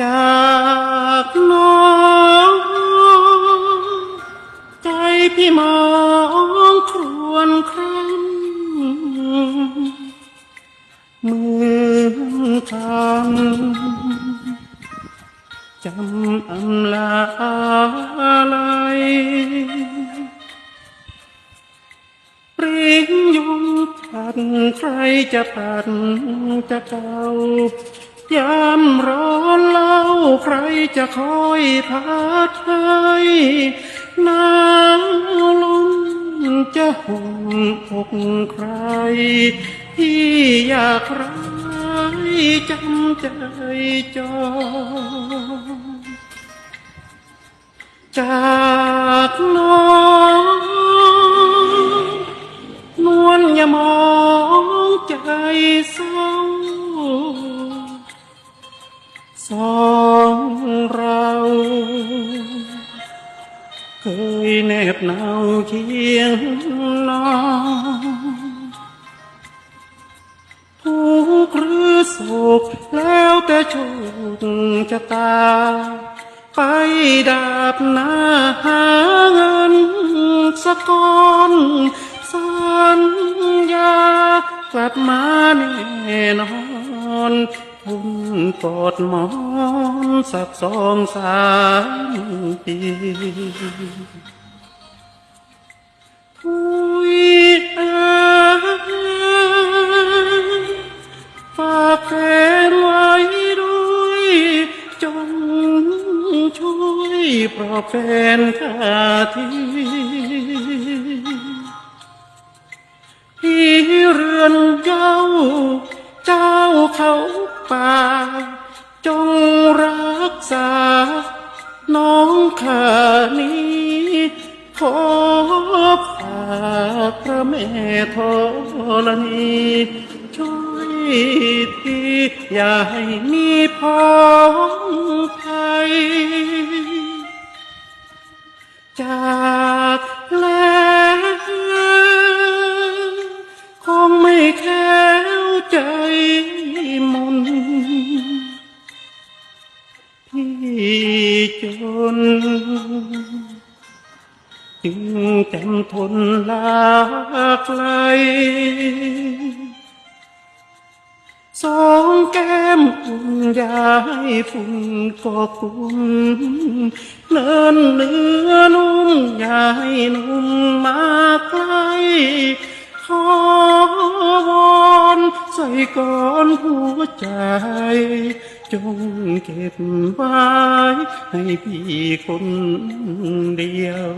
จากน้องใจพี่มองครวนครั้งเมือนทางจำอำลาอะไรปริงยงทันใครจะตัดจะเก่า ยามร้อนเล่าใครจะคอยพัดให้น้ำลมจะห่มอกใคร ที่อยากร้ายจำใจจองจากน้องนวลอย่ามองใจเศร้า สองเรา เคยแนบเนาเคียงนอนทุกหรือสุขแล้วแต่โชคชะตา ไปดาบหน้าหาเงินสักอนสัญญากลับมาแน่นอน คุณกอดหมอนสักสองสามปีทุยเอ๋ยฝากแฟนไว้ด้วยจงช่วยปลอบแฟนข้าทีที่เรือนเจ้า เจ้าเขาป่า จงรักษา น้องข้านี้ขอฝากพระแม่ธรณีช่วยทีอย่าให้มีพ้องภัยจา จน จึงจำทนลากไกลสองแก้มอุ่นยาให้ฝุ่นก็คุ้นเนินเนื้อนุ่มยาให้นุ่มมาใกล้ขอวอนใส่ก่อนหัวใจ จงเก็บไว้ ให้พี่คนเดียว